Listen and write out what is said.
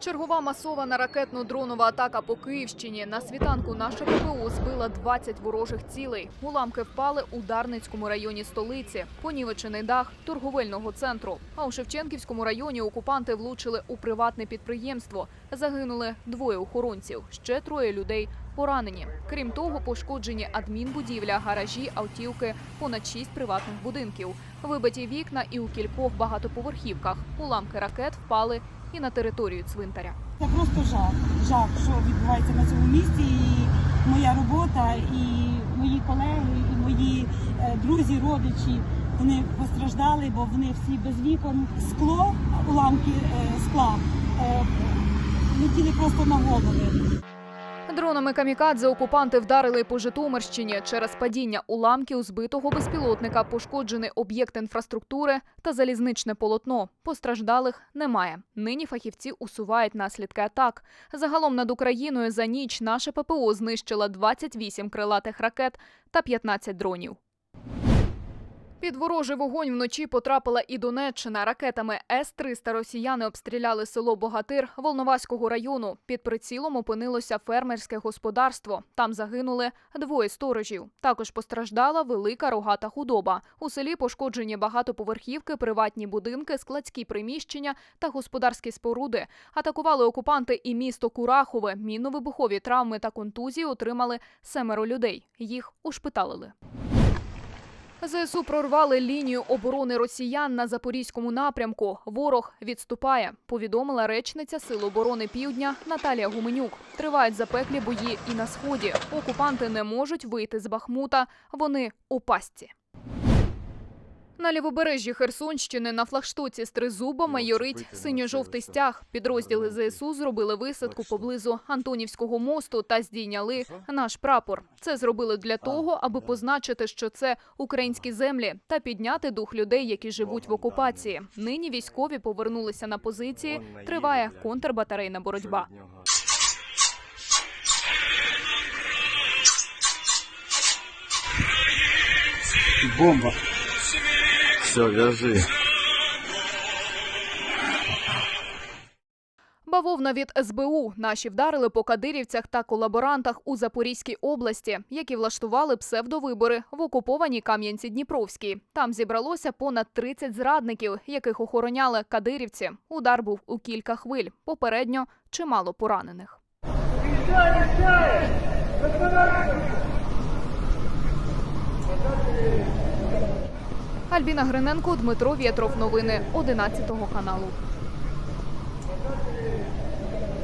Чергова масована ракетно-дронова атака по Київщині. На світанку наша ППО збила 20 ворожих цілей. Уламки впали у Дарницькому районі столиці, понівечений дах торговельного центру. А у Шевченківському районі окупанти влучили у приватне підприємство. Загинули двоє охоронців. Ще троє людей поранені. Крім того, пошкоджені адмінбудівля, гаражі, автівки, понад шість приватних будинків. Вибиті вікна і у кількох багатоповерхівках. Уламки ракет впали і на територію цвинтаря. Це просто жах. Жах, що відбувається на цьому місці. І моя робота, і мої колеги, і мої е, друзі, родичі. Вони постраждали, бо вони всі без вікон. Скло, уламки е, скла е, летіли просто на голови. Дронами камікадзе окупанти вдарили по Житомирщині. Через падіння уламків збитого безпілотника пошкоджений об'єкт інфраструктури та залізничне полотно. Постраждалих немає. Нині фахівці усувають наслідки атак. Загалом над Україною за ніч наше ППО знищило 28 крилатих ракет та 15 дронів. Під ворожий вогонь вночі потрапила і Донеччина. Ракетами С-300 росіяни обстріляли село Богатир Волноваського району. Під прицілом опинилося фермерське господарство. Там загинули двоє сторожів. Також постраждала велика рогата худоба. У селі пошкоджені багатоповерхівки, приватні будинки, складські приміщення та господарські споруди. Атакували окупанти і місто Курахове. Мінно-вибухові травми та контузії отримали семеро людей. Їх ушпиталили. ЗСУ прорвали лінію оборони росіян на запорізькому напрямку. Ворог відступає. Повідомила речниця Сил оборони Півдня Наталія Гуменюк. Тривають запеклі бої і на сході. Окупанти не можуть вийти з Бахмута. Вони у пастці. На лівобережжі Херсонщини на флагштоці з тризуба майорить синьо-жовтий стяг. Підрозділи ЗСУ зробили висадку поблизу Антонівського мосту та здійняли наш прапор. Це зробили для того, аби позначити, що це українські землі, та підняти дух людей, які живуть в окупації. Нині військові повернулися на позиції. Триває контрбатарейна боротьба. Бомба. Все, вяжи. Бавовна від СБУ наші вдарили по кадирівцях та колаборантах у Запорізькій області, які влаштували псевдовибори в окупованій Кам'янці-Дніпровській. Там зібралося понад 30 зрадників, яких охороняли кадирівці. Удар був у кілька хвиль. Попередньо чимало поранених. Альбіна Гриненко, Дмитро Вєтров. Новини 11 каналу.